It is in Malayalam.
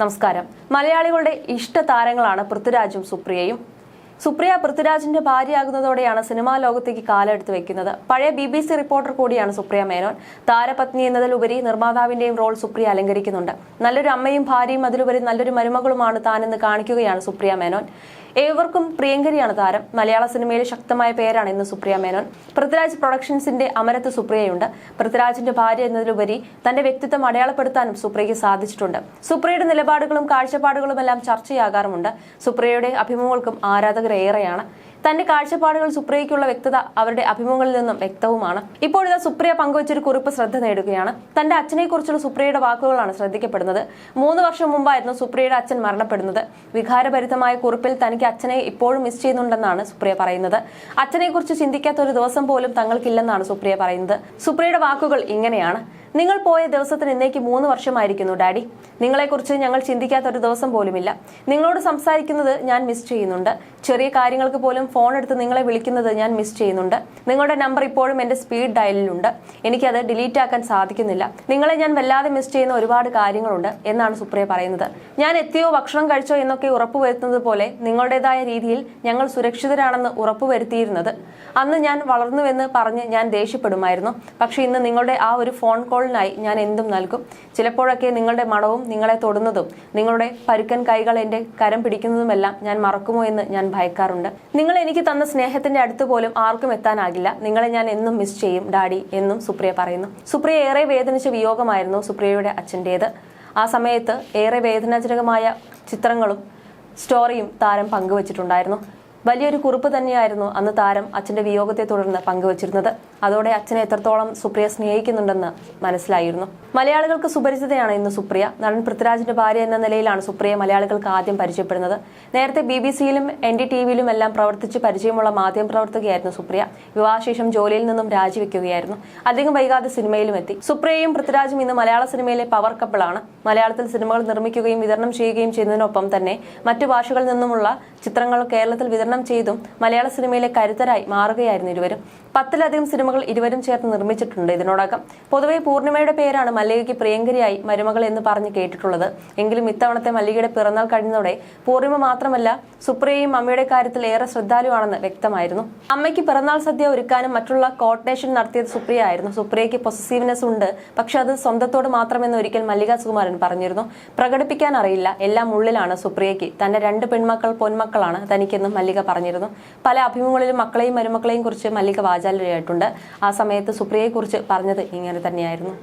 നമസ്കാരം. മലയാളികളുടെ ഇഷ്ട താരങ്ങളാണ് പൃഥ്വിരാജും സുപ്രിയയും. സുപ്രിയ പൃഥ്വിരാജിന്റെ ഭാര്യയാകുന്നതോടെയാണ് സിനിമാ ലോകത്തേക്ക് കാലെടുത്ത് വെക്കുന്നത്. പഴയ ബി ബി സി റിപ്പോർട്ടർ കൂടിയാണ് സുപ്രിയ മേനോൻ. താരപത്നി എന്നതിലുപരി നിർമ്മാതാവിന്റെയും റോൾ സുപ്രിയ അലങ്കരിക്കുന്നുണ്ട്. നല്ലൊരു അമ്മയും ഭാര്യയും അതിലുപരി നല്ലൊരു മരുമകളുമാണ് താനെന്ന് കാണിക്കുകയാണ് സുപ്രിയ മേനോൻ. ഏവർക്കും പ്രിയങ്കരിയാണ് താരം. മലയാള സിനിമയിലെ ശക്തമായ പേരാണ് ഇന്ന് സുപ്രിയ മേനോൻ. പൃഥ്വിരാജ് പ്രൊഡക്ഷൻസിന്റെ അമരത്ത് സുപ്രിയയുണ്ട്. പൃഥ്വിരാജിന്റെ ഭാര്യ എന്നതിലുപരി തന്റെ വ്യക്തിത്വം അടയാളപ്പെടുത്താനും സുപ്രിയയ്ക്ക് സാധിച്ചിട്ടുണ്ട്. സുപ്രിയയുടെ നിലപാടുകളും കാഴ്ചപ്പാടുകളുമെല്ലാം ചർച്ചയാകാറുമുണ്ട്. സുപ്രിയയുടെ അഭിമുഖങ്ങൾക്കും ആരാധകർ ഏറെയാണ്. തന്റെ കാഴ്ചപ്പാടുകൾ സുപ്രിയയ്ക്കുള്ള വ്യക്തത അവരുടെ അഭിമുഖങ്ങളിൽ നിന്നും വ്യക്തവുമാണ്. ഇപ്പോഴിതാ സുപ്രിയ പങ്കുവച്ചൊരു കുറിപ്പ് ശ്രദ്ധ നേടുകയാണ്. തന്റെ അച്ഛനെക്കുറിച്ചുള്ള സുപ്രിയയുടെ വാക്കുകളാണ് ശ്രദ്ധിക്കപ്പെടുന്നത്. മൂന്ന് വർഷം മുമ്പായിരുന്നു സുപ്രിയയുടെ അച്ഛൻ മരണപ്പെടുന്നത്. വികാരഭരിതമായ കുറിപ്പിൽ തനിക്ക് അച്ഛനെ ഇപ്പോഴും മിസ് ചെയ്യുന്നുണ്ടെന്നാണ് സുപ്രിയ പറയുന്നത്. അച്ഛനെക്കുറിച്ച് ചിന്തിക്കാത്ത ഒരു ദിവസം പോലും തങ്ങൾക്കില്ലെന്നാണ് സുപ്രിയ പറയുന്നത്. സുപ്രിയയുടെ വാക്കുകൾ ഇങ്ങനെയാണ്. നിങ്ങൾ പോയ ദിവസത്തിന് ഇന്നേക്ക് മൂന്ന് വർഷമായിരിക്കുന്നു ഡാഡി. നിങ്ങളെക്കുറിച്ച് ഞങ്ങൾ ചിന്തിക്കാത്ത ഒരു ദിവസം പോലുമില്ല. നിങ്ങളോട് സംസാരിക്കുന്നത് ഞാൻ മിസ് ചെയ്യുന്നുണ്ട്. ചെറിയ കാര്യങ്ങൾക്ക് പോലും ഫോൺ എടുത്ത് നിങ്ങളെ വിളിക്കുന്നത് ഞാൻ മിസ് ചെയ്യുന്നുണ്ട്. നിങ്ങളുടെ നമ്പർ ഇപ്പോഴും എന്റെ സ്പീഡ് ഡയലിലുണ്ട് എനിക്കത് ഡിലീറ്റ് ആക്കാൻ സാധിക്കുന്നില്ല. നിങ്ങളെ ഞാൻ വല്ലാതെ മിസ് ചെയ്യുന്ന ഒരുപാട് കാര്യങ്ങളുണ്ട് എന്നാണ് സുപ്രിയ പറയുന്നത്. ഞാൻ എത്തിയോ ഭക്ഷണം കഴിച്ചോ എന്നൊക്കെ ഉറപ്പുവരുത്തുന്നത് പോലെ നിങ്ങളുടേതായ രീതിയിൽ ഞങ്ങൾ സുരക്ഷിതരാണെന്ന് ഉറപ്പുവരുത്തിയിരുന്നത്. അന്ന് ഞാൻ വളർന്നുവെന്ന് പറഞ്ഞ് ഞാൻ ദേഷ്യപ്പെടുമായിരുന്നു. പക്ഷേ ഇന്ന് നിങ്ങളുടെ ആ ഒരു ഫോൺ കോളിനായി ഞാൻ എന്തും നൽകും. ചിലപ്പോഴൊക്കെ നിങ്ങളുടെ മണവും നിങ്ങളെ തൊടുന്നതും നിങ്ങളുടെ പരുക്കൻ കൈകൾ എന്റെ കരം പിടിക്കുന്നതുമെല്ലാം ഞാൻ മറക്കുമോ എന്ന് ഞാൻ ഭയക്കാറുണ്ട്. നിങ്ങൾ എനിക്ക് തന്ന സ്നേഹത്തിന്റെ അടുത്ത് പോലും ആർക്കും എത്താനാകില്ല. നിങ്ങളെ ഞാൻ എന്നും മിസ് ചെയ്യും ഡാഡി എന്നും സുപ്രിയ പറയുന്നു. സുപ്രിയ ഏറെ വേദനിച്ച വിയോഗമായിരുന്നു സുപ്രിയയുടെ അച്ഛന്റേത് ആ സമയത്ത് ഏറെ വേദനാജനകമായ ചിത്രങ്ങളും സ്റ്റോറിയും താരം പങ്കുവച്ചിട്ടുണ്ടായിരുന്നു. വലിയൊരു കുറിപ്പ് തന്നെയായിരുന്നു അന്ന് താരം അച്ഛന്റെ വിയോഗത്തെ തുടർന്ന് പങ്കുവച്ചിരുന്നത്. അതോടെ അച്ഛനെ എത്രത്തോളം സുപ്രിയ സ്നേഹിക്കുന്നുണ്ടെന്ന് മനസ്സിലായിരുന്നു. മലയാളികൾക്ക് സുപരിചിതയാണ് ഇന്ന് സുപ്രിയ. നടൻ പൃഥ്വിരാജിന്റെ ഭാര്യ എന്ന നിലയിലാണ് സുപ്രിയ മലയാളികൾക്ക് ആദ്യം പരിചയപ്പെടുന്നത്. നേരത്തെ ബി ബി സിയിലും എൻ ഡി ടി വിയിലും എല്ലാം പ്രവർത്തിച്ച് പരിചയമുള്ള മാധ്യമ പ്രവർത്തകയായിരുന്നു സുപ്രിയ. വിവാഹശേഷം ജോലിയിൽ നിന്നും രാജിവെക്കുകയായിരുന്നു. അധികം വൈകാതെ സിനിമയിലും എത്തി. സുപ്രിയയും പൃഥ്വിരാജും ഇന്ന് മലയാള സിനിമയിലെ പവർ കപ്പിളാണ്. മലയാളത്തിൽ സിനിമകൾ നിർമ്മിക്കുകയും വിതരണം ചെയ്യുകയും ചെയ്യുന്നതിനൊപ്പം തന്നെ മറ്റു ഭാഷകളിൽ നിന്നുമുള്ള ചിത്രങ്ങൾ കേരളത്തിൽ വിതരണം ചെയ്തും മലയാള സിനിമയിലെ കരുത്തരായി മാറുകയായിരുന്നു ഇരുവരും. പത്തിലധികം സിനിമകൾ ഇരുവരും ചേർന്ന് നിർമ്മിച്ചിട്ടുണ്ട് ഇതിനോടകം. പൊതുവെ പൂർണിമയുടെ പേരാണ് മല്ലികയ്ക്ക് പ്രിയങ്കരിയായി മരുമകൾ എന്ന് പറഞ്ഞ് കേട്ടിട്ടുള്ളത്. എങ്കിലും ഇത്തവണത്തെ മല്ലികയുടെ പിറന്നാൾ കഴിഞ്ഞതോടെ പൂർണിമ മാത്രമല്ല സുപ്രിയയും അമ്മയുടെ കാര്യത്തിൽ ഏറെ ശ്രദ്ധാലുവാണെന്ന് വ്യക്തമായിരുന്നു. അമ്മയ്ക്ക് പിറന്നാൾ സദ്യ ഒരുക്കാനും മറ്റുള്ള കോർഡിനേഷൻ നടത്തിയത് സുപ്രിയ ആയിരുന്നു സുപ്രിയയ്ക്ക് പൊസസീവ്നെസ് ഉണ്ട്. പക്ഷെ അത് സ്വന്തത്തോട് മാത്രമെന്ന് ഒരിക്കൽ മല്ലിക സുകുമാരൻ പറഞ്ഞിരുന്നു. പ്രകടിപ്പിക്കാൻ അറിയില്ല. എല്ലാം ഉള്ളിലാണ് സുപ്രിയയ്ക്ക്. തന്റെ രണ്ട് പെൺമക്കൾ പൊന്മക്കളാണ് തനിക്കെന്നും മല്ലിക പറഞ്ഞിരുന്നു. പല അഭിമുഖങ്ങളിലും മക്കളെയും മരുമക്കളെയും കുറിച്ച് മല്ലിക വാചാലരായിട്ടുണ്ട്. ആ സമയത്ത് സുപ്രിയയെക്കുറിച്ച് പറഞ്ഞത് ഇങ്ങനെ തന്നെയായിരുന്നു.